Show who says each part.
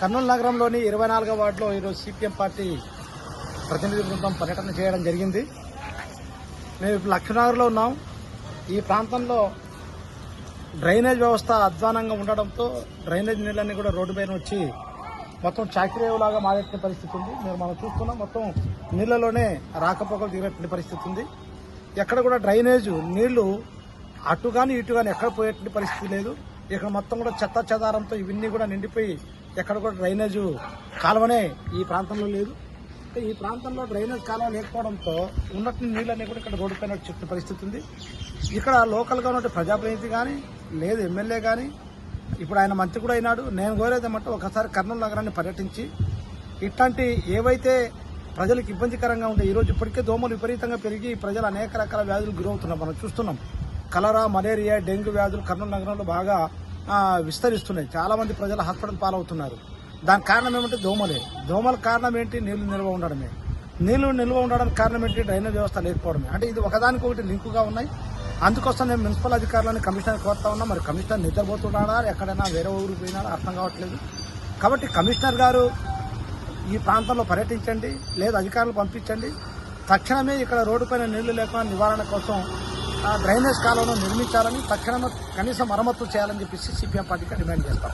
Speaker 1: కర్నూలు నగరంలోని ఇరవై నాలుగో వార్డులో ఈరోజు సిపిఎం పార్టీ ప్రతినిధి బృందం పర్యటన చేయడం జరిగింది. మేము ఇప్పుడు లక్ష్మీనగర్లో ఉన్నాం. ఈ ప్రాంతంలో డ్రైనేజ్ వ్యవస్థ అధ్వానంగా ఉండడంతో డ్రైనేజ్ నీళ్ళన్నీ కూడా రోడ్డు పైన వచ్చి మొత్తం చాకిరేవులాగా మారేట్టిన పరిస్థితి ఉంది. మీరు మనం చూస్తున్నాం మొత్తం నీళ్ళలోనే రాకపోకలు దిగేటువంటి పరిస్థితి ఉంది. ఎక్కడ కూడా డ్రైనేజ్ నీళ్ళు అటు కానీ ఇటు కానీ ఎక్కడ పోయేటువంటి పరిస్థితి లేదు. ఇక్కడ మొత్తం కూడా చెత్త చెదారంతో ఇవన్నీ కూడా నిండిపోయి ఎక్కడ కూడా డ్రైనేజ్ కాలువనే ఈ ప్రాంతంలో లేదు. ఈ ప్రాంతంలో డ్రైనేజ్ కాలువ లేకపోవడంతో ఉన్నట్టు నీళ్ళన్నీ కూడా ఇక్కడ రోడ్డుపైన చెప్పిన పరిస్థితి ఉంది. ఇక్కడ లోకల్గా ఉన్న ప్రజాప్రతినిధి కానీ లేదు ఎమ్మెల్యే కానీ ఇప్పుడు ఆయన మంత్రి కూడా అయినాడు. నేను కోరేది ఏమంటే ఒకసారి కర్నూలు నగరాన్ని పర్యటించి ఇట్లాంటి ఏవైతే ప్రజలకు ఇబ్బందికరంగా ఉండే ఈరోజు ఇప్పటికే దోమలు విపరీతంగా పెరిగి ప్రజలు అనేక రకాల వ్యాధులు గురవుతున్నాం. మనం చూస్తున్నాం. కలరా మలేరియా డెంగ్యూ వ్యాధులు కర్నూలు నగరంలో బాగా విస్తరిస్తున్నాయి. చాలా మంది ప్రజలు హాస్పిటల్ పాలవుతున్నారు. దానికి కారణం ఏమంటే దోమలే. దోమల కారణం ఏంటి? నీళ్ళు నిల్వ ఉండడమే. నీళ్ళు నిల్వ ఉండడానికి కారణం ఏంటి? డ్రైనేజ్ వ్యవస్థ లేకపోవడమే. అంటే ఇది ఒకదానికొకటి లింకుగా ఉన్నాయి. అందుకోసం నేను మున్సిపల్ అధికారులను కమిషనర్ కోరుతా ఉన్నా. మరి కమిషనర్ నిద్రపోతున్నాడా? ఎక్కడైనా వేరే ఊరికి పోయినాడా? అర్థం కావట్లేదు. కాబట్టి కమిషనర్ గారు ఈ ప్రాంతంలో పర్యటించండి లేదా అధికారులు పంపించండి. తక్షణమే ఇక్కడ రోడ్డుపైన నీళ్ళు లేకుండా నివారణ కోసం డ్రైనేజ్ కాలువను నిర్మించాలని తక్షణమే కనీసం మరమ్మతులు చేయాలని చెప్పేసి సిపిఎం పార్టీకి డిమాండ్ చేస్తాం.